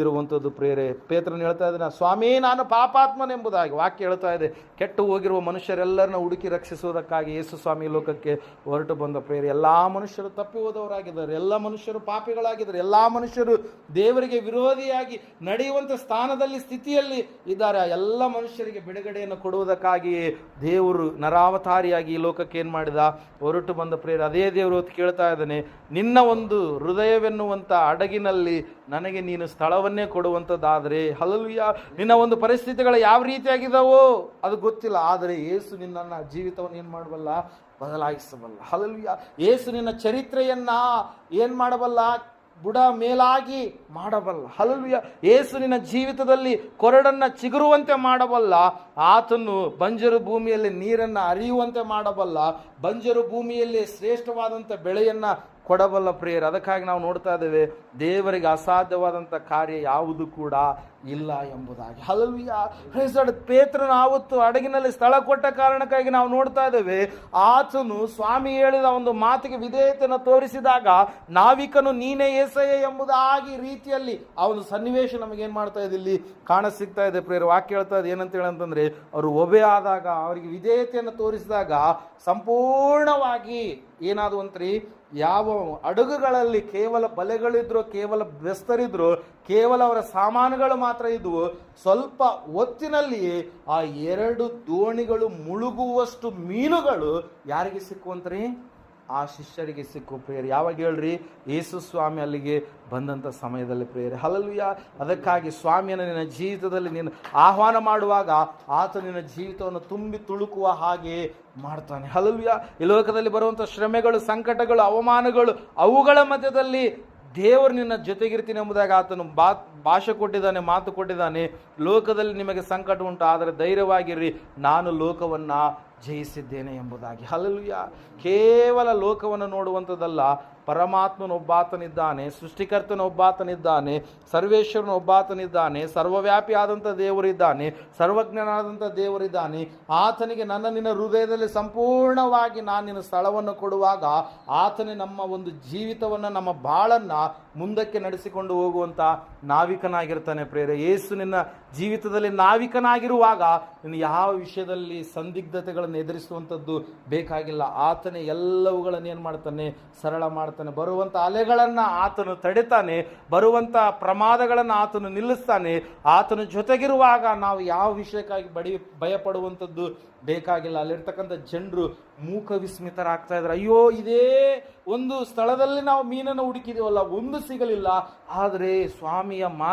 ಇರುವಂಥದ್ದು ಪ್ರೇರೆ ಪೇತ್ರನ ಹೇಳ್ತಾ ಇದ್ದಾನೆ, ಸ್ವಾಮಿ, ನಾನು ಪಾಪಾತ್ಮನೆಂಬುದಾಗಿ ವಾಕ್ಯ ಹೇಳ್ತಾ ಇದೆ. ಕೆಟ್ಟು ಹೋಗಿರುವ ಮನುಷ್ಯರೆಲ್ಲರನ್ನ ಹುಡುಕಿ ರಕ್ಷಿಸುವುದಕ್ಕಾಗಿ ಯೇಸು ಸ್ವಾಮಿ ಲೋಕಕ್ಕೆ ಹೊರಟು ಬಂದ ಪ್ರೇರೆ ಎಲ್ಲ ಮನುಷ್ಯರು ತಪ್ಪಿ ಹೋದವರಾಗಿದ್ದಾರೆ. ಎಲ್ಲ ಮನುಷ್ಯರು ಪಾಪಿಗಳಾಗಿದ್ದಾರೆ. ಎಲ್ಲ ಮನುಷ್ಯರು ದೇವರಿಗೆ ವಿರೋಧಿಯಾಗಿ ನಡೆಯುವಂಥ ಸ್ಥಾನದಲ್ಲಿ, ಸ್ಥಿತಿಯಲ್ಲಿ ಇದ್ದಾರೆ. ಎಲ್ಲ ಮನುಷ್ಯರಿಗೆ ಬಿಡುಗಡೆಯನ್ನು ಕೊಡುವುದಕ್ಕಾಗಿ ದೇವರು ನರಾವತಾರಿಯಾಗಿ ಈ ಲೋಕಕ್ಕೆ ಏನು ಮಾಡಿದ? ಹೊರಟು ಬಂದ ಪ್ರೇರ ಅದೇ ದೇವರು ಹೊತ್ತು ಕೇಳ್ತಾ ಇದ್ದಾನೆ, ನಿನ್ನ ಒಂದು ಹೃದಯವೆನ್ನುವಂಥ ಅಡಗಿನಲ್ಲಿ ನನಗೆ ನೀನು ಸ್ಥಳವನ್ನೇ ಕೊಡುವಂಥದ್ದಾದರೆ ಹಲಲುಯ ನಿನ್ನ ಒಂದು ಪರಿಸ್ಥಿತಿಗಳು ಯಾವ ರೀತಿಯಾಗಿದ್ದಾವೋ ಅದು ಗೊತ್ತಿಲ್ಲ. ಆದರೆ ಏಸು ನಿನ್ನನ್ನು ಜೀವಿತವನ್ನು ಏನು ಮಾಡಬಲ್ಲ? ಬದಲಾಯಿಸಬಲ್ಲ. ಹಲಲುಯ ಏಸು ನಿನ್ನ ಚರಿತ್ರೆಯನ್ನು ಏನು ಮಾಡಬಲ್ಲ? ಬುಡ ಮೇಲಾಗಿ ಮಾಡಬಲ್ಲ. ಹಲಲುಯ ಏಸು ನಿನ್ನ ಜೀವಿತದಲ್ಲಿ ಕೊರಡನ್ನ ಚಿಗುರುವಂತೆ ಮಾಡಬಲ್ಲ. ಆತನು ಬಂಜರು ಭೂಮಿಯಲ್ಲಿ ನೀರನ್ನು ಅರಿಯುವಂತೆ ಮಾಡಬಲ್ಲ. ಬಂಜರು ಭೂಮಿಯಲ್ಲಿ ಶ್ರೇಷ್ಠವಾದಂಥ ಬೆಳೆಯನ್ನ ಕೊಡಬಲ್ಲ ಪ್ರೇಯರ್ ಅದಕ್ಕಾಗಿ ನಾವು ನೋಡ್ತಾ ಇದ್ದೇವೆ ದೇವರಿಗೆ ಅಸಾಧ್ಯವಾದಂಥ ಕಾರ್ಯ ಯಾವುದು ಕೂಡ ಇಲ್ಲ ಎಂಬುದಾಗಿ. ಹಲವಿಯ ಹೆಸಡ್ ಪೇತ್ರನ ಆವತ್ತು ಹಡಗಿನಲ್ಲಿ ಸ್ಥಳ ಕೊಟ್ಟ ಕಾರಣಕ್ಕಾಗಿ ನಾವು ನೋಡ್ತಾ ಇದ್ದೇವೆ. ಆತನು ಸ್ವಾಮಿ ಹೇಳಿದ ಒಂದು ಮಾತಿಗೆ ವಿಧೇಯತೆಯನ್ನು ತೋರಿಸಿದಾಗ ನಾವಿಕನು ನೀನೇ ಏಸಯ್ಯ ಎಂಬುದಾಗಿ ರೀತಿಯಲ್ಲಿ ಆ ಒಂದು ಸನ್ನಿವೇಶ ನಮಗೆ ಏನು ಮಾಡ್ತಾ ಇದೆ ಇಲ್ಲಿ? ಕಾಣ ಸಿಗ್ತಾ ಇದೆ. ಪ್ರೇಯರ್, ವಾಕ್ಯ ಹೇಳ್ತಾ ಇದೆ. ಏನಂತ ಹೇಳಂತಂದ್ರೆ ಅವರು ಒಬೆ ಆದಾಗ ಅವರಿಗೆ ವಿಧೇಯತೆಯನ್ನು ತೋರಿಸಿದಾಗ ಸಂಪೂರ್ಣವಾಗಿ ಏನಾದ್ರು ಅಂತ್ರಿ ಯಾವ ಅಡುಗುಗಳಲ್ಲಿ ಕೇವಲ ಬಲೆಗಳಿದ್ರು, ಕೇವಲ ಬೆಸ್ತರಿದ್ರು, ಕೇವಲ ಅವರ ಸಾಮಾನುಗಳು ಮಾತ್ರ ಇದು ಸ್ವಲ್ಪ ಹೊತ್ತಿನಲ್ಲಿಯೇ ಆ ಎರಡು ದೋಣಿಗಳು ಮುಳುಗುವಷ್ಟು ಮೀನುಗಳು ಯಾರಿಗೆ ಸಿಕ್ಕುವಂತ್ರಿ ಆ ಶಿಷ್ಯರಿಗೆ ಸಿಕ್ಕು ಪ್ರೇಯರ್. ಯಾವಾಗ ಹೇಳ್ರಿ? ಯೇಸು ಸ್ವಾಮಿ ಅಲ್ಲಿಗೆ ಬಂದಂಥ ಸಮಯದಲ್ಲಿ ಪ್ರೇಯರ್. ಹಲಲುಯ ಅದಕ್ಕಾಗಿ ಸ್ವಾಮಿಯನ್ನು ನಿನ್ನ ಜೀವಿತದಲ್ಲಿ ನೀನು ಆಹ್ವಾನ ಮಾಡುವಾಗ ಆತ ನಿನ್ನ ಜೀವಿತವನ್ನು ತುಂಬಿ ತುಳುಕುವ ಹಾಗೆ ಮಾಡ್ತಾನೆ. ಹಲಲುಯ ಈ ಲೋಕದಲ್ಲಿ ಬರುವಂಥ ಶ್ರಮೆಗಳು, ಸಂಕಟಗಳು, ಅವಮಾನಗಳು ಅವುಗಳ ಮಧ್ಯದಲ್ಲಿ ದೇವರು ನಿನ್ನ ಜೊತೆಗಿರ್ತೀನಿ ಎಂಬುದಾಗಿ ಆತನು ಬಾ ಭಾಷೆ ಕೊಟ್ಟಿದ್ದಾನೆ, ಮಾತು ಕೊಟ್ಟಿದ್ದಾನೆ. ಲೋಕದಲ್ಲಿ ನಿಮಗೆ ಸಂಕಟ ಉಂಟು, ಆದರೆ ಧೈರ್ಯವಾಗಿರ್ರಿ. ನಾನು ಲೋಕವನ್ನು ಜಯಿಸಿದ್ದೇನೆ ಎಂಬುದಾಗಿ. ಹಲಲುಯ ಕೇವಲ ಲೋಕವನ್ನು ನೋಡುವಂಥದ್ದಲ್ಲ, ಪರಮಾತ್ಮನೊಬ್ಬಾತನಿದ್ದಾನೆ, ಸೃಷ್ಟಿಕರ್ತನೊಬ್ಬಾತನಿದ್ದಾನೆ, ಸರ್ವೇಶ್ವರನೊಬ್ಬಾತನಿದ್ದಾನೆ ಸರ್ವವ್ಯಾಪಿ ಆದಂಥ ದೇವರಿದ್ದಾನೆ, ಸರ್ವಜ್ಞನಾದಂಥ ದೇವರಿದ್ದಾನೆ. ಆತನಿಗೆ ನನ್ನ ನಿನ್ನ ಹೃದಯದಲ್ಲಿ ಸಂಪೂರ್ಣವಾಗಿ ನಾನು ನಿನ್ನ ಸ್ಥಳವನ್ನು ಕೊಡುವಾಗ ಆತನೇ ನಮ್ಮ ಒಂದು ಜೀವಿತವನ್ನು, ನಮ್ಮ ಬಾಳನ್ನು ಮುಂದಕ್ಕೆ ನಡೆಸಿಕೊಂಡು ಹೋಗುವಂಥ ನಾವಿಕನಾಗಿರ್ತಾನೆ ಪ್ರೇರೆ. ಯೇಸು ನಿನ್ನ ಜೀವಿತದಲ್ಲಿ ನಾವಿಕನಾಗಿರುವಾಗ, ನೀನು ಯಾವ ವಿಷಯದಲ್ಲಿ ಸಂದಿಗ್ಧತೆಗಳನ್ನು ಎದುರಿಸುವಂಥದ್ದು ಬೇಕಾಗಿಲ್ಲ. ಆತನೇ ಎಲ್ಲವುಗಳನ್ನು ಏನು ಮಾಡ್ತಾನೆ? ಸರಳ ಮಾಡ್ತಾನೆ. ಬರುವಂಥ ಅಲೆಗಳನ್ನು ಆತನು ತಡಿತಾನೆ. ಬರುವಂಥ ಪ್ರಮಾದಗಳನ್ನು ಆತನು ನಿಲ್ಲಿಸ್ತಾನೆ. ಆತನ ಜೊತೆಗಿರುವಾಗ ನಾವು ಯಾವ ವಿಷಯಕ್ಕಾಗಿ ಬಡಿ, ಭಯಪಡುವಂಥದ್ದು ಬೇಕಾಗಿಲ್ಲ. ಅಲ್ಲಿರ್ತಕ್ಕಂಥ ಜನರು ಮೂಕ ವಿಸ್ಮಿತರಾಗ್ತಾ ಇದ್ದಾರೆ ಅಯ್ಯೋ, ಇದೇ ಒಂದು ಸ್ಥಳದಲ್ಲಿ ನಾವು ಮೀನನ್ನು ಹುಡುಕಿದೀವಲ್ಲ, ಒಂದು ಸಿಗಲಿಲ್ಲ. ಆದರೆ ಸ್ವಾಮಿಯ ಮಾತು